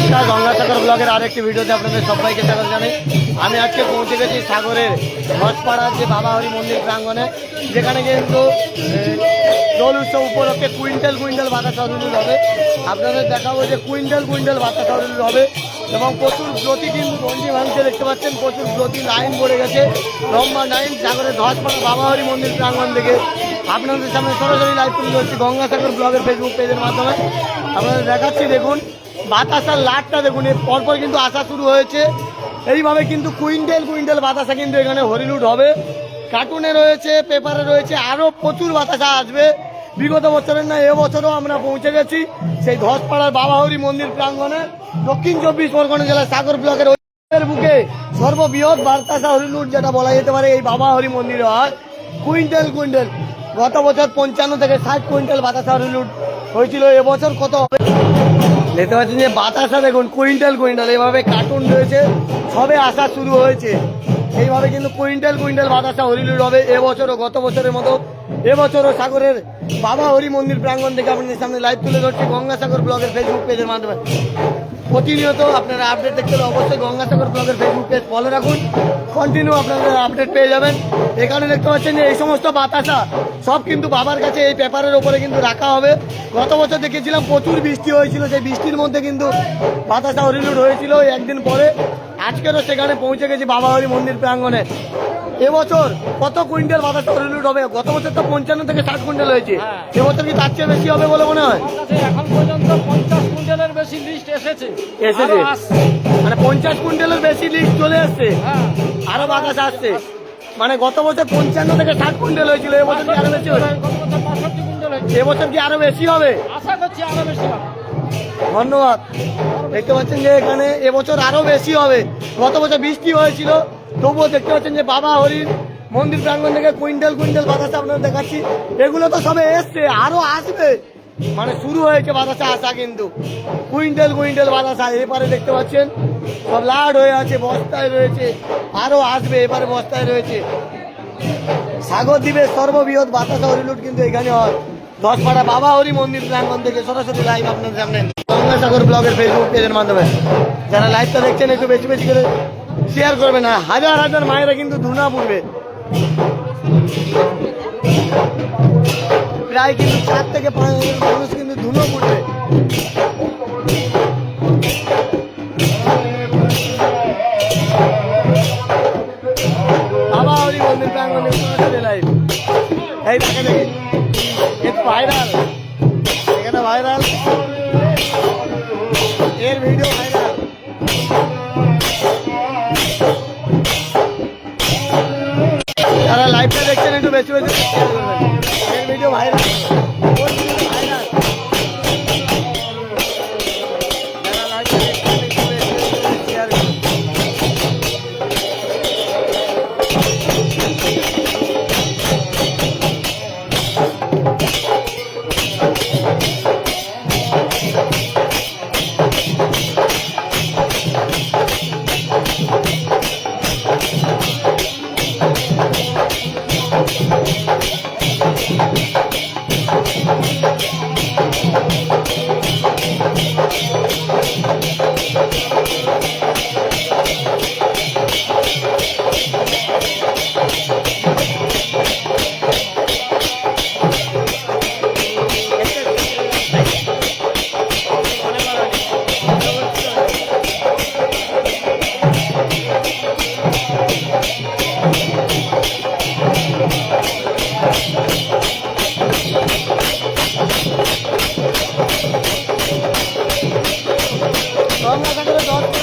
নমস্কার গঙ্গাসাগর ব্লগের আরেকটি ভিডিওতে আপনাদের সবাইকে স্বাগত জানাই। আমি আজকে পৌঁছে গেছি সাগরের হজপাড়ার যে বাবা হরি মন্দির প্রাঙ্গণে, যেখানে কিন্তু দোল উৎসব উপলক্ষে কুইন্টাল কুইন্টাল বাতাসা হরিলুল হবে। আপনাদের দেখাবো যে কুইন্টাল কুইন্টাল বাতাসা হরিলুল হবে এবং প্রচুর ব্রতি কিন্তু গঞ্জি ভাঙছে দেখতে পাচ্ছেন, প্রচুর ব্রতি লাইন পড়ে গেছে। লম্বা লাইন সাগরের ধসপাড়া বাবা হরি মন্দির প্রাঙ্গণ থেকে আপনাদের সামনে সরাসরি লাইভ তুলে ধরছি গঙ্গাসাগর ব্লগের ফেসবুক পেজের মাধ্যমে। আপনাদের দেখাচ্ছি, দেখুন বাতাসার লাটটা দেখুন পরপর কিন্তু আসা শুরু হয়েছে। এইভাবে কিন্তু কুইন্টাল কুইন্টাল বাতাসা কিন্তু এখানে হরিলুট হবে। কার্টুনে রয়েছে পেপারে রয়েছে আরও প্রচুর বাতাসা আসবে। বিগত বছরের না এবছরও আমরা পৌঁছে গেছি। সেই ধসপাড়ার বাবাহরি মন্দির প্রাঙ্গণে, দক্ষিণ চব্বিশ পরগনা জেলার সাগর ব্লকের এর বুকে সর্ববৃহৎ বার্তাসা হরিলুট যেটা বলা যেতে পারে, এই বাবা হরি মন্দিরে হয়। কুইন্টাল কুইন্টাল, গত বছর পঞ্চান্ন থেকে ষাট কুইন্টাল বাতাসা হরিলুট হয়েছিল এবছর কত হবে? দেখতে পাচ্ছেন যে বাতাসা দেখুন, কুইন্টাল কুইন্টাল, এইভাবে কার্টুন রয়েছে, সবে আসা শুরু হয়েছে। এইভাবে কিন্তু কুইন্টাল কুইন্টাল বাতাসা হরিলুর হবে এবছরও, গত বছরের মতো। এবছরও সাগরের বাবা হরি মন্দির প্রাঙ্গণ থেকে আপনাদের সামনে লাইভ তুলে ধরছি, গঙ্গাসাগর ব্লগের ফেসবুক পেজের মাধ্যমে। প্রতিনিয়ত আপনারা আপডেট দেখতে হলে অবশ্যই গঙ্গাসাগর ব্লগের ফেসবুক পেজ ফলো রাখুন। কন্টিনিউ আপনারা আপডেট পেয়ে যাবেন। এখানে দেখতে পাচ্ছেন যে এই সমস্ত বাতাসা সব কিন্তু বাবার কাছে এই পেপারের ওপরে কিন্তু রাখা হবে। গত বছর দেখেছিলাম প্রচুর বৃষ্টি হয়েছিল সেই বৃষ্টির মধ্যে কিন্তু বাতাসা হরিলুট হয়েছিল একদিন পরে। আজকেরও সেখানে পৌঁছে গেছি বাবা হরি মন্দির প্রাঙ্গণে। এবছর কত কুইন্টাল বাতাসা হরিলুট হবে? গত বছর তো পঞ্চান্ন থেকে ষাট কুইন্টাল হয়েছে। হ্যাঁ। এবছর কি তার চেয়ে বেশি হবে বলে মনে হয়? এখন পর্যন্ত পঞ্চাশ লিস্ট এসেছে। এসেছে। মানে পঞ্চাশ কুইন্টালের বেশি লিস্ট চলে আসছে হ্যাঁ। আরও বাতাস আসছে। মানে গত বছর পঞ্চান্ন থেকে ষাট কুইন্টাল হয়েছিল এবছর কি আরও বেশি হবে? এবছর কি আরও বেশি হবে? আশা করছি আরও বেশি হবে। ধন্যবাদ। দেখতে পাচ্ছেন যে এখানে এবছর আরও বেশি হবে। গত বছর বৃষ্টি হয়েছিল তবুও দেখতে পাচ্ছেন যে বাবা হরিণ মন্দির প্রাঙ্গণ থেকে কুইন্টাল কুইন্টাল বাতাসা আপনাদের দেখাচ্ছি। এগুলো তো সবে এসছে আরও আসবে। মানে শুরু হয়েছে বাতাসা আসা কিন্তু। কুইন্টাল কুইন্টাল বাতাসা, এপারে দেখতে পাচ্ছেন? সব লাড হয়ে আছে, বস্তায় রয়েছে, আরও আসবে, এপারে বস্তায় রয়েছে। সাগর দ্বীপের সর্ববৃহৎ বাতাসা হরিলুট কিন্তু এখানে হয়। দশপাড়া বাবা হরি মন্দির প্রাঙ্গণ থেকে সরাসরি লাইভ আপনাদের সামনে। গঙ্গাসাগর ব্লগের ফেসবুক পেজের মাধ্যমে। যারা লাইভটা দেখছেন, একটু বেশি বেশি করে শেয়ার করবেন। না হাজার হাজার মায়েরা কিন্তু ধুনা পড়বে। প্রায় কিন্তু চার থেকে পাঁচ হাজার মানুষ কিন্তু ধুলো পড়বে এই ভাইরাল এখানে ভাইরাল গঙ্গাসাগরে দশ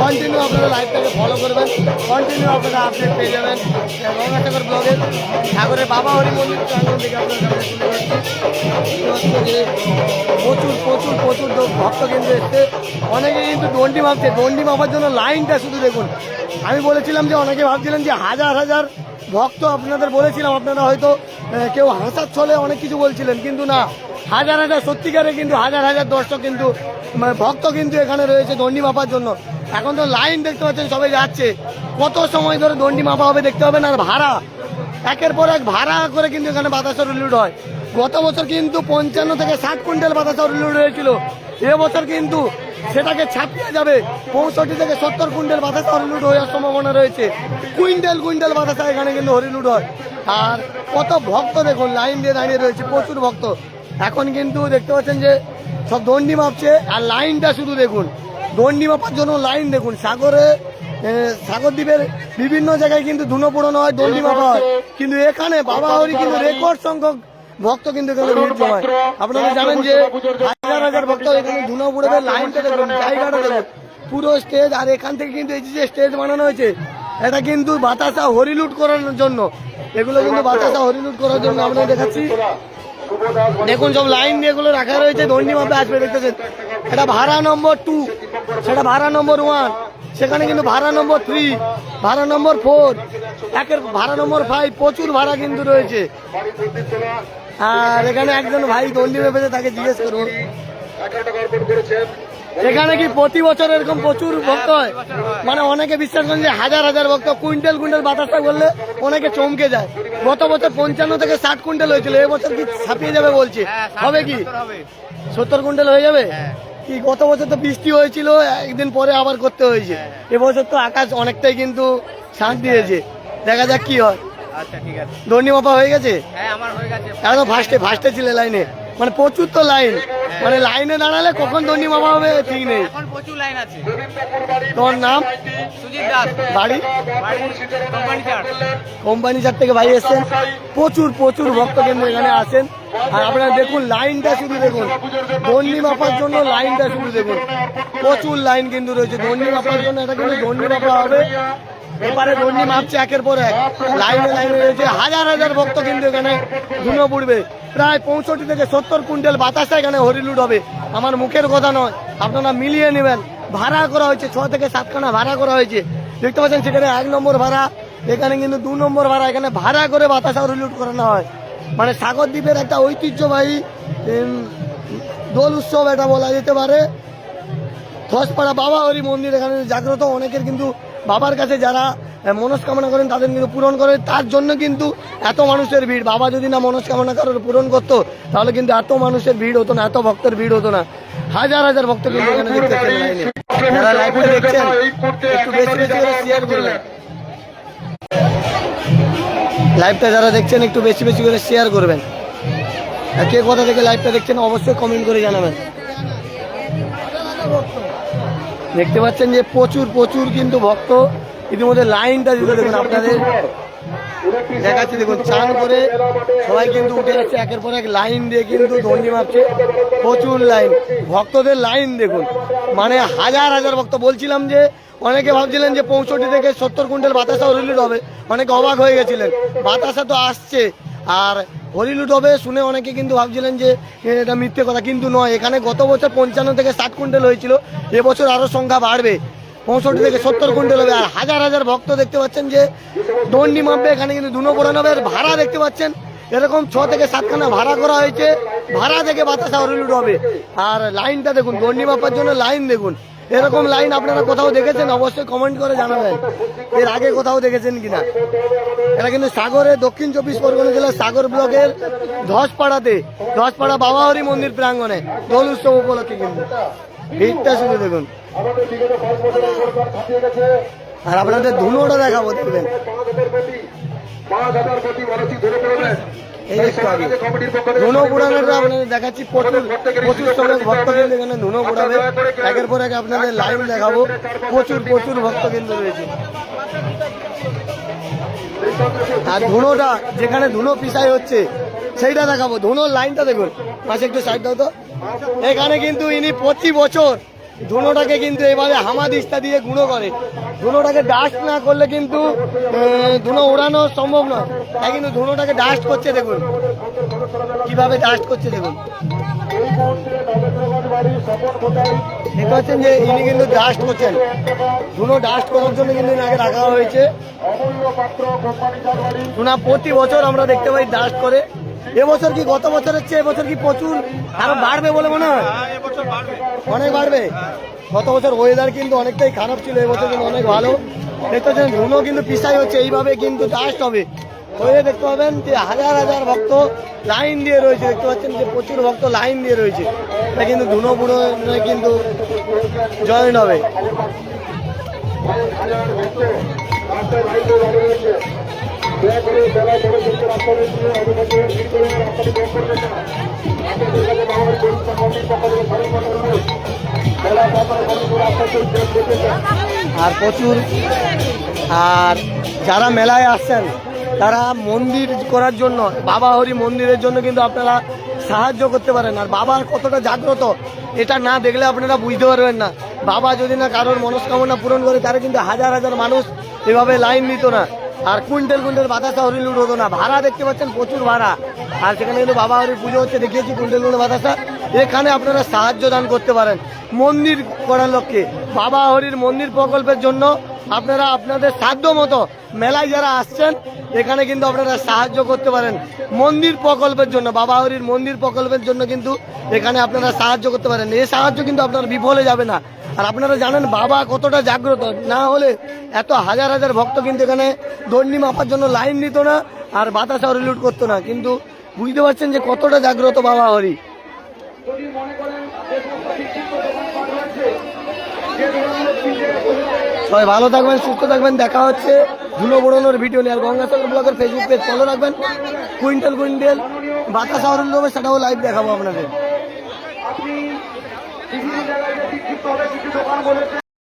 কন্টিনিউ আপনারা লাইভটাকে ফলো করবেন কন্টিনিউ আপনারা আপডেট পেয়ে যাবেন। গঙ্গাসাগর ব্লগের সাগরের বাবা হরি মন্দির প্রচুর প্রচুর প্রচুর ভক্ত কিন্তু এসছে। অনেকে কিন্তু দণ্ডি মাপছে দণ্ডি মাপার জন্য লাইনটা শুধু দেখুন। আমি বলেছিলাম যে, অনেকে ভাবছিলেন যে হাজার হাজার ভক্ত আপনাদের বলেছিলাম, আপনারা হয়তো কেউ হাসার ছলে অনেক কিছু বলছিলেন, কিন্তু না। হাজার হাজার সত্যিকারে কিন্তু হাজার হাজার দর্শক কিন্তু মানে ভক্ত কিন্তু এখানে রয়েছে দণ্ডি মাপার জন্য। এখন তো লাইন দেখতে পাচ্ছেন, সবাই যাচ্ছে। কত সময় ধরে দণ্ডি মাপা হবে দেখতে হবে আর ভাড়া। একের পর এক ভাড়া করে কিন্তু এখানে বাতাসের লুট হয়। গত বছর কিন্তু পঞ্চান্ন থেকে ষাট কুইন্টাল বাতাসের লুট হয়েছিল। এবছর কিন্তু সেটাকে ছাপিয়ে যাবে। পঁয়ষট্টি থেকে সত্তর কুইন্টাল বাতাসা হরিলুট হওয়ার সম্ভাবনা রয়েছে। কুইন্টাল কুইন্টাল বাতাসা এখানে কিন্তু হরিলুট হয়। আর কত ভক্ত দেখুন, লাইন দিয়ে দাঁড়িয়ে রয়েছে, প্রচুর ভক্ত। এখন কিন্তু দেখতে পাচ্ছেন যে সব দণ্ডি মাপছে, আর লাইনটা শুধু দেখুন। দণ্ডি মাপার জন্য লাইন দেখুন, সাগরে সাগর দ্বীপের বিভিন্ন জায়গায় কিন্তু ধুনো হয় দণ্ডি মাপা হয়। কিন্তু এখানে বাবা হরি কিন্তু রেকর্ড সংখ্যক ভক্ত কিন্তু আপনারা জানেন যে হাজার হাজার ভক্ত এখানে ধুনো লাইনটা দেখুন জায়গাটা দেখুন পুরো স্টেজ। আর এখান থেকে কিন্তু এই যে স্টেজ বানানো হয়েছে, এটা কিন্তু বাতাসা হরিলুট করানোর জন্য। এগুলো কিন্তু বাতাসা হরিলুট করার জন্য আমরা দেখাচ্ছি। দেখুন সব লাইন দিয়ে এগুলো রাখা রয়েছে মাপে আসবে, দেখতেছেন। এটা ভাড়া নম্বর টু সেটা ভাড়া নম্বর ওয়ান সেখানে কিন্তু ভাড়া নম্বর থ্রি ভাড়া নম্বর ফোর একের ভাড়া নম্বর ফাইভ প্রচুর ভাড়া কিন্তু রয়েছে। আর এখানে একজন ভাই দণ্ডি মেপেছে তাকে জিজ্ঞেস করব এখানে কি প্রতি বছর এরকম প্রচুর ভক্ত হয়? মানে অনেকে বিশ্বাস করেন যে হাজার হাজার ভক্ত কুইন্টাল কুইন্টাল বাতাসটা করলে অনেকে চমকে যায়। গত বছর পঞ্চান্ন থেকে ষাট কুইন্টাল হয়েছিল এবছর কি ছাপিয়ে যাবে বলছে? হবে কি? সত্তর কুইন্টাল হয়ে যাবে? কি গত বছর তো বৃষ্টি হয়েছিল একদিন পরে আবার করতে হয়েছে। এবছর তো আকাশ অনেকটাই কিন্তু শাঁত দিয়েছে। দেখা যাক কি হয়। আচ্ছা মাপা হয়ে গেছে? হ্যাঁ হয়ে ফার্স্টে ফার্স্টে ছিল লাইনে মানে প্রচুর তো লাইন মানে লাইনে দাঁড়ালে কখন হবে ঠিক নেই। প্রচুর লাইন আছে। তোর নাম? সুজিত দাস। বাড়ি? কোম্পানি চার। থেকে ভাই এসছেন। প্রচুর প্রচুর ভক্ত কেন্দ্র এখানে আসেন। আর আপনারা দেখুন, লাইনটা শুধু দেখুন। দণ্ডি মাপার জন্য লাইনটা শুধু দেখুন। প্রচুর লাইন কিন্তু রয়েছে। দণ্ডি মাপার জন্য এটা কিন্তু দণ্ডি মাপা হবে। এবারে দণ্ডি মাপছে একের পর এক। লাইনে লাইনে রয়েছে। হাজার হাজার ভক্ত কিন্তু এখানে ধুনো পড়বে। প্রায় পঁয়ষট্টি থেকে সত্তর কুইন্টাল বাতাসটা এখানে হরিলুট হবে। আমার মুখের কথা নয়। আপনারা মিলিয়ে নেবেন। ভাড়া করা হয়েছে। ছ থেকে সাতখানা ভাড়া করা হয়েছে। দেখতে পাচ্ছেন, সেখানে এক নম্বর ভাড়া। এখানে কিন্তু দু নম্বর ভাড়া। এখানে ভাড়া করে বাতাসা হরিলুট করানো হয়। মানে সাগর দ্বীপের একটা ঐতিহ্যবাহী দোল উৎসব এটা বলা যেতে পারে। খসপাড়া বাবা হরি মন্দির এখানে জাগ্রত অনেকের কিন্তু বাবার কাছে যারা মনস্কামনা করেন তাদের কিন্তু পূরণ করে। তার জন্য কিন্তু এত মানুষের ভিড়। বাবা যদি না মনস্কামনা কারোর পূরণ করতো তাহলে কিন্তু এত মানুষের ভিড় হতো না এত ভক্তের ভিড় হতো না। হাজার হাজার ভক্ত কিন্তু এখানে দেখতেছেন লাইনে যারা লাইভটা দেখছেন একটু বেশি বেশি করে শেয়ার করবেন লাইভটা যারা দেখছেন, একটু বেশি বেশি করে শেয়ার করবেন। আর কে কোথা থেকে লাইভটা দেখছেন, অবশ্যই কমেন্ট করে জানাবেন। দেখতে পাচ্ছেন যে প্রচুর প্রচুর কিন্তু ভক্ত। ইতিমধ্যে লাইনটা যদি দেখুন আপনাদের। দেখাচ্ছি দেখুন, চান করে সবাই কিন্তু উঠে যাচ্ছে। একের পর এক লাইন দিয়ে কিন্তু দণ্ডি মারছে। প্রচুর লাইন ভক্তদের লাইন দেখুন। মানে হাজার হাজার ভক্ত। বলছিলাম যে অনেকে ভাবছিলেন যে পঁয়ষট্টি থেকে সত্তর কুইন্টাল বাতাসা হরিলুট হবে। অনেকে অবাক হয়ে গেছিলেন। বাতাসা তো আসছে। আর হরিলুট হবে শুনে অনেকে কিন্তু ভাবছিলেন যে এটা মিথ্যে কথা, কিন্তু নয়। এখানে গত বছর পঞ্চান্ন থেকে ষাট কুইন্টাল হয়েছিল। এবছর আরও সংখ্যা বাড়বে। পঁয়ষট্টি থেকে সত্তর কুইন্টাল হবে। আর হাজার হাজার ভক্ত দেখতে পাচ্ছেন যে দণ্ডি মাপবে। এখানে কিন্তু দুনো পোড়ানো হবে। ভাড়া দেখতে পাচ্ছেন, এরকম ছ থেকে সাতখানা ভাড়া করা হয়েছে। ভাড়া থেকে বাতাসা হরিলুট হবে। আর লাইনটা দেখুন, দণ্ডি মাপার জন্য লাইন দেখুন। এরকম লাইন আপনারা কোথাও দেখেছেন? অবশ্যই কমেন্ট করে জানাবেন। এর আগে কোথাও দেখেছেন কিনা? এটা কিন্তু সাগরে, দক্ষিণ চব্বিশ পরগনা জেলার সাগর ব্লকের ধসপাড়াতে, ধসপাড়া বাবাহরি মন্দির প্রাঙ্গণে দোল উৎসব উপলক্ষে কিন্তু। ভিড়টা শুধু দেখুন। আর আপনাদের ধুনোটা দেখাবো, দেখবেন। এই দেখতে পাবেন ধুনো আপনাদের দেখাচ্ছি প্রচুর প্রচুর এখানে ধুনো একের পর এক আপনাদের লাইন দেখাবো। প্রচুর প্রচুর রয়েছে। আর ধুনোটা যেখানে ধুনো পিসাই হচ্ছে সেইটা দেখাবো। ধুনোর লাইনটা দেখুন। পাশে একটু সাইড দাও তো। এখানে কিন্তু ইনি প্রতি বছর ধুনোটাকে কিন্তু এভাবে হামাদিস্তা দিয়ে গুঁড়ো করে। ধুনোটাকে ডাস্ট না করলে কিন্তু ধুনো ওড়ানো সম্ভব নয়। তাই কিন্তু ধুনোটাকে ডাস্ট করছে দেখুন। কীভাবে ডাস্ট করছে দেখুন। দেখতে পাচ্ছেন যে ইনি কিন্তু ডাস্ট করছেন। ধুনো ডাস্ট করার জন্য কিন্তু এনাকে রাখা হয়েছে। শোনা প্রতি বছর আমরা দেখতে পাই ডাস্ট করে। এবছর কি গত বছরের চেয়ে এবছর কি প্রচুর আরও বাড়বে বলে মনে হয়? অনেক বাড়বে? গত বছর ওয়েদার কিন্তু অনেকটাই খারাপ ছিল এবছর কিন্তু অনেক ভালো। দেখতে পাচ্ছেন ধুনো কিন্তু পিসাই হচ্ছে এইভাবে কিন্তু ডাস্ট হবে। হয়ে দেখতে পাবেন যে হাজার হাজার ভক্ত লাইন দিয়ে রয়েছে। দেখতে পাচ্ছেন যে প্রচুর ভক্ত লাইন দিয়ে রয়েছে। এটা কিন্তু ধুনো বুড়ো কিন্তু জয়েন হবে। আর প্রচুর, আর যারা মেলায় আসছেন, তারা মন্দির করার জন্য, বাবা হরি মন্দিরের জন্য কিন্তু আপনারা সাহায্য করতে পারেন। আর বাবার কতটা জাগ্রত, এটা না দেখলে আপনারা বুঝতে পারবেন না। বাবা যদি না কারোর মনস্কামনা পূরণ করে তারা কিন্তু হাজার হাজার মানুষ এভাবে লাইন নিত না। আর কুইন্টাল কুইন্টাল বাতাসা হরিলুট হতো না। ভাড়া দেখতে পাচ্ছেন প্রচুর ভাড়া। আর সেখানে কিন্তু বাবা হরির পুজো হচ্ছে, দেখিয়েছি কুইন্টাল কুইন্টাল বাতাসা এখানে আপনারা সাহায্য দান করতে পারেন। মন্দির করার লক্ষ্যে। বাবা হরির মন্দির প্রকল্পের জন্য আপনারা আপনাদের সাধ্য মতো মেলায় যারা আসছেন, এখানে কিন্তু আপনারা সাহায্য করতে পারেন। মন্দির প্রকল্পের জন্য, বাবা হরির মন্দির প্রকল্পের জন্য কিন্তু এখানে আপনারা সাহায্য করতে পারেন। এই সাহায্য কিন্তু আপনার বিফলে যাবে না। আর আপনারা জানেন বাবা কতটা জাগ্রত। না হলে এত হাজার হাজার ভক্ত কিন্তু এখানে দণ্ডি মাপার জন্য লাইন নিত না আর বাতাসা রিলুট করতো না। কিন্তু বুঝতে পারছেন যে কতটা জাগ্রত বাবা হরি। সবাই ভালো থাকবেন, সুস্থ থাকবেন, দেখা হচ্ছে ধুলো বড়ানোর ভিডিও নিয়ে। আর গঙ্গাসাগর ব্লগের ফেসবুক পেজ ফলো রাখবেন। কুইন্টাল কুইন্টাল বাতাস আহরণ হবে সেটাও লাইভ দেখাবো আপনাদের। সঠিকভাবে কিছু দোকান বলেছে।